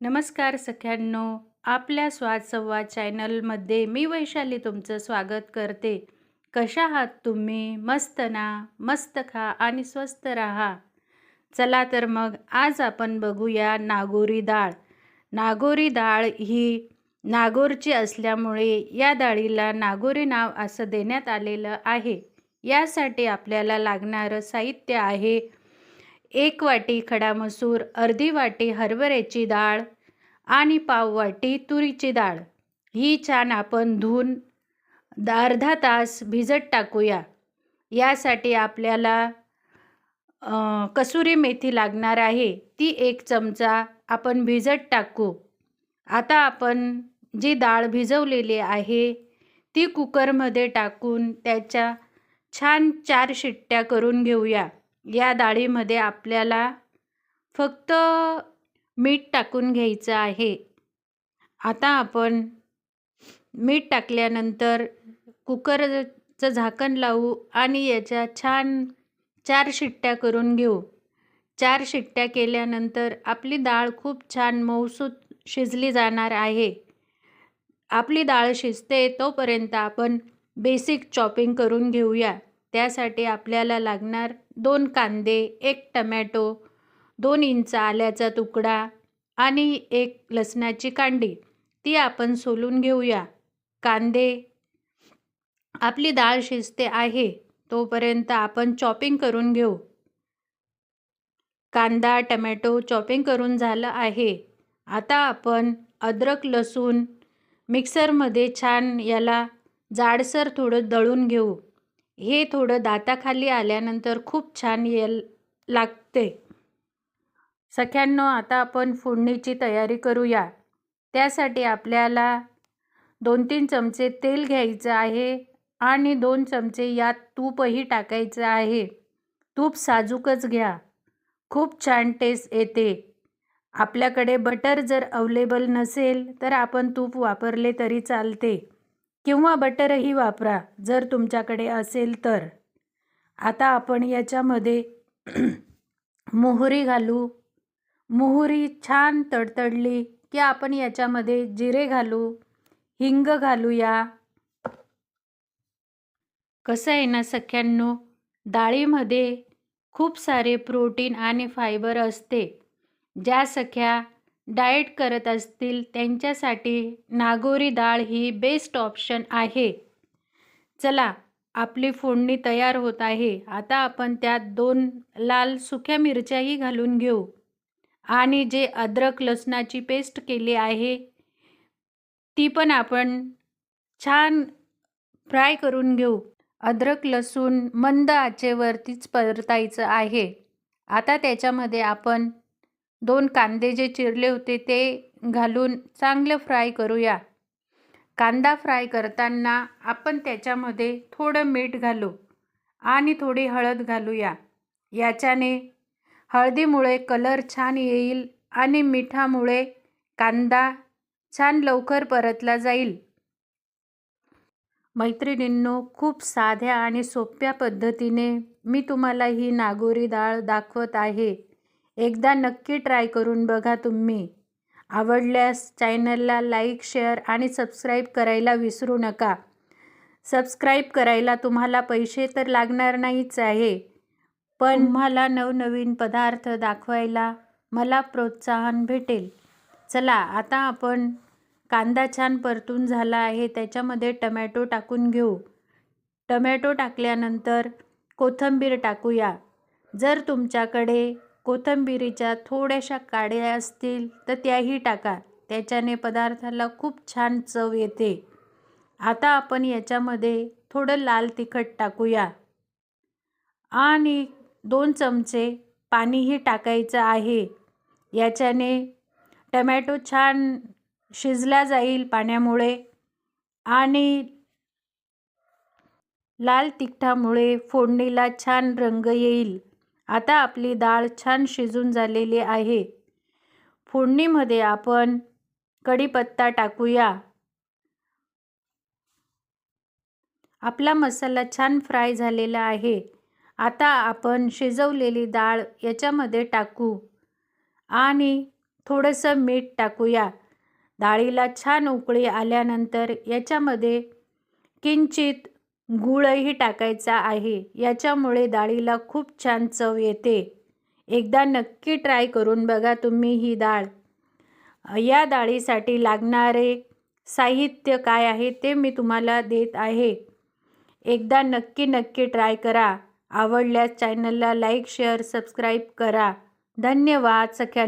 नमस्कार सख्यांनो आपल्या स्वाद संवाद चॅनलमध्ये मी वैशाली तुमचं स्वागत करते. कशा आहात तुम्ही? मस्त ना? मस्त खा आणि स्वस्त राहा. चला तर मग आज आपण बघूया नागोरी डाळ. नागोरी डाळ ही नागोरची असल्यामुळे या डाळीला नागोरी नाव असं देण्यात आलेलं आहे. यासाठी आपल्याला लागणारं साहित्य आहे एक वाटी खडा मसूर अर्धी वाटी हरभऱ्याची डाळ आणि पाव वाटी तुरीची डाळ. ही छान आपण धुवून अर्धा तास भिजत टाकूया. यासाठी आपल्याला कसुरी मेथी लागणार आहे. ती एक चमचा आपण भिजत टाकू. आता आपण जी डाळ भिजवलेली आहे ती कुकरमध्ये टाकून त्याच्या छान चार शिट्ट्या करून घेऊया. या डाळीमध्ये आपल्याला फक्त मीठ टाकून घ्यायचं आहे. आता आपण मीठ टाकल्यानंतर कुकरचं झाकण लावू आणि याच्या छान चार शिट्ट्या करून घेऊ. चार शिट्ट्या केल्यानंतर आपली डाळ खूप छान मऊसूत शिजली जाणार आहे. आपली डाळ शिजते तोपर्यंत आपण बेसिक चॉपिंग करून घेऊया. त्यासाठी आपल्याला लागणार दोन कांदे एक टमॅटो दोन इंच आल्याचा तुकडा आणि एक लसणाची कांडी. ती आपण सोलून घेऊया. कांदे. आपली डाळ शिजते आहे तोपर्यंत आपण चॉपिंग करून घेऊ. कांदा टमॅटो चॉपिंग करून झालं आहे. आता आपण अद्रक लसूण मिक्सरमध्ये छान याला जाडसर थोडं दळून घेऊ. हे थोडं दाताखाली आल्यानंतर खूप छान येल लागते. सख्यांनो आता आपण फोडणीची तयारी करूया. त्यासाठी आपल्याला दोन तीन चमचे तेल घ्यायचं आहे आणि दोन चमचे यात तूपही टाकायचं आहे. तूप साजूकच घ्या. खूप छान टेस्ट येते. आपल्याकडे बटर जर अवेलेबल नसेल तर आपण तूप वापरले तरी चालते. किंवा बटरही वापरा जर तुमच्याकडे असेल तर. आता आपण याच्यामध्ये मोहरी घालू. मोहरी छान तडतडली की आपण याच्यामध्ये जिरे घालू. हिंग घालूया. कसं आहे ना सख्यांनो डाळीमध्ये खूप सारे प्रोटीन आणि फायबर असते. ज्या सख्या डाएट करत असतील त्यांच्यासाठी नागोरी डाळ ही बेस्ट ऑप्शन आहे. चला आपली फोडणी तयार होत आहे. आता आपण त्यात दोन लाल सुक्या मिरच्याही घालून घेऊ. आणि जे अद्रक लसणाची पेस्ट केली आहे ती पण आपण छान फ्राय करून घेऊ. अद्रक लसूण मंद आचेवरतीच परतायचं आहे. आता त्याच्यामध्ये आपण दोन कांदे जे चिरले होते ते घालून चांगलं फ्राय करूया. कांदा फ्राय करताना आपण त्याच्यामध्ये थोडं मीठ घालू आणि थोडी हळद घालूया. याच्याने हळदीमुळे कलर छान येईल आणि मिठामुळे कांदा छान लवकर परतला जाईल. मैत्रिणींनो खूप साध्या आणि सोप्या पद्धतीने मी तुम्हाला ही नागोरी डाळ दाखवत आहे. एकदा नक्की ट्राय करून बघा तुम्ही. आवडल्यास चॅनलला लाईक शेअर आणि सबस्क्राईब करायला विसरू नका. सबस्क्राईब करायला तुम्हाला पैसे तर लागणार नाहीच आहे. पण मला नवनवीन पदार्थ दाखवायला मला प्रोत्साहन भेटेल. चला आता आपण कांदा छान परतून झाला आहे त्याच्यामध्ये टमॅटो टाकून घेऊ. टमॅटो टाकल्यानंतर कोथिंबीर टाकूया. जर तुमच्याकडे कोथिंबिरीच्या थोड्याशा काड्या असतील तर त्याही टाका. त्याच्याने पदार्थाला खूप छान चव येते. आता आपण याच्यामध्ये थोडं लाल तिखट टाकूया. आणि दोन चमचे पाणीही टाकायचं आहे. याच्याने टमॅटो छान शिजला जाईल पाण्यामुळे आणि लाल तिखटामुळे फोडणीला छान रंग येईल. आता आपली डाळ छान शिजून झालेली आहे. फोडणीमध्ये आपण कढीपत्ता टाकूया. आपला मसाला छान फ्राय झालेला आहे. आता आपण शिजवलेली डाळ याच्यामध्ये टाकू आणि थोडंसं मीठ टाकूया. डाळीला छान उकळी आल्यानंतर याच्यामध्ये किंचित गूळही टाकायचा आहे. याच्यामुळे डाळीला खूप छान चव येते. एकदा नक्की ट्राय करून बघा तुम्ही ही डाळ. या डाळीसाठी लागणारे साहित्य काय आहे ते मी तुम्हाला देत आहे. एकदा नक्की नक्की ट्राय करा. आवडल्यास चॅनलला लाईक शेअर सबस्क्राईब करा. धन्यवाद सख्या